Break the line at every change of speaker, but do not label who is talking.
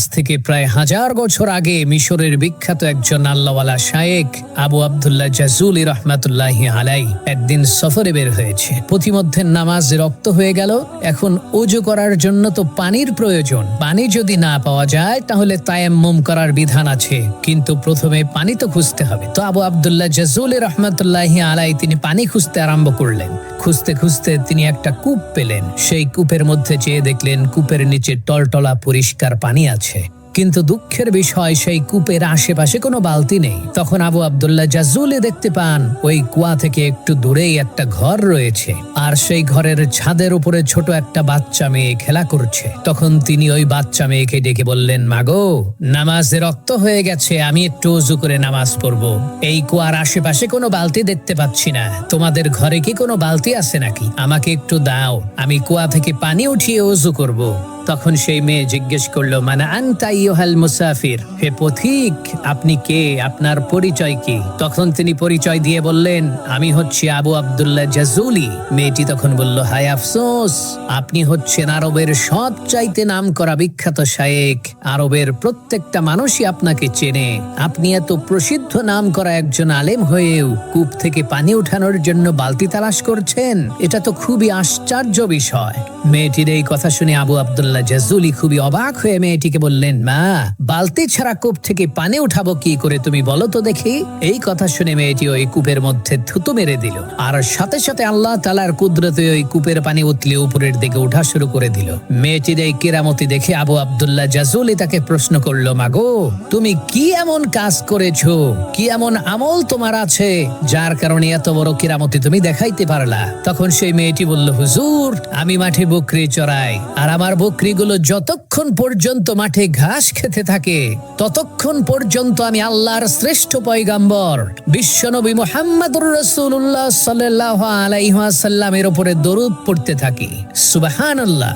আজ থেকে প্রায় হাজার বছর আগে মিশরের বিখ্যাত একজন আল্লাহওয়ালা শায়েক আবু আবদুল্লাহ জাজুলি রহমাতুল্লাহ আলাই একদিন সফরে বের হয়েছে। প্রতিমধ্যে নামাজ রক্ত হয়ে গেল, এখন উজু করার জন্য তো পানির প্রয়োজন। পানি যদি না পাওয়া যায়, তাহলে তায়াম্মুম করার বিধান আছে, কিন্তু প্রথমে পানি তো খুঁজতে হবে। তো আবু আবদুল্লাহ জাজুলি রহমাতুল্লাহ আলাই তিনি পানি খুঁজতে আরম্ভ করলেন। খুঁজতে খুঁজতে তিনি একটা কূপ পেলেন। সেই কূপের মধ্যে চেয়ে দেখলেন কূপের নিচে টলটলা পরিষ্কার পানি আছে। কিন্তু দুঃখের বিষয়, সেই কূপের আশেপাশে কোনো বালতি নেই। তখন আবু আবদুল্লাহ জাজুলে দেখতে পান, ওই কুয়া থেকে একটু দূরেই একটা ঘর রয়েছে। আর সেই ঘরের ছাদের উপরে ছোট একটা বাচ্চা মেয়ে খেলা করছে। তখন তিনি ওই বাচ্চা মেয়েকে ডেকে বললেন, মাগো, নামাজে রক্ত হয়ে গেছে, আমি একটু উজু করে নামাজ পড়ব। এই কুয়ার আশেপাশে কোনো বালতি দেখতে পাচ্ছি না। তোমাদের ঘরে কি কোনো বালতি আছে নাকি? আমাকে একটু দাও। আমি কুয়া থেকে পানি উঠিয়ে উজু করব। তখন সেই মেয়ে জিজ্ঞেস করল মানে আনতাইহাল মুসাফির? হে পথিক, আপনি কে? আপনার পরিচয় কি? তখন তিনি পরিচয় দিয়ে বললেন, আমি হচ্ছি আবু আবদুল্লাহ জাজুলি। মেয়েটি তখন বলল, হায় আফসোস, আপনি হচ্ছেন আরবের সবচাইতে নাম করা বিখ্যাত শায়েক আরবের প্রত্যেকটা মানুষই আপনাকে চেনে। আপনি এত প্রসিদ্ধ নাম করা একজন আলেম হয়েও কূপ থেকে পানি উঠানোর জন্য বালতি তালাশ করছেন? এটা তো খুবই আশ্চর্য বিষয়। মেয়েটির এই কথা শুনে আবু আবদুল্লাহ জাজুলি খুবই অবাক হয়ে মেয়েটিকে বললেন, মা, বালতি ছাড়া কূপ থেকে পানি উঠাবো কি করে তুমি বলো তো দেখি? এই কথা শুনে মেয়েটি ওই কূপের মধ্যে থুতু মেরে দিল। আর সাথে সাথে আল্লাহ তালার কুদরতে ওই কূপের পানি উতলে উপরের দিকে উঠা শুরু করে দিল। মেয়েটির এই কেরামতি দেখে আবু আবদুল্লাহ জাজুলি তাকে প্রশ্ন করল মাগো তুমি কি এমন কাজ করেছ? কি এমন আমল তোমার আছে, যার কারণে এত বড় কেরামতি তুমি দেখাইতে পারলা? তখন সেই মেয়েটি বলল, হুজুর, আমি মাঠে বকরি চড়াই, আর আমার বকরিগুলো যতক্ষণ পর্যন্ত মাঠে ঘাস খেতে থাকে, ততক্ষণ পর্যন্ত আমি আল্লাহর শ্রেষ্ঠ পয়গাম্বর। বিশ্বনবী মোহাম্মদুর রসুল্লাহ সাল্লাহ আলাইহাসাল্লামের ওপরে দরুদ পড়তে থাকি। সুবাহান আল্লাহ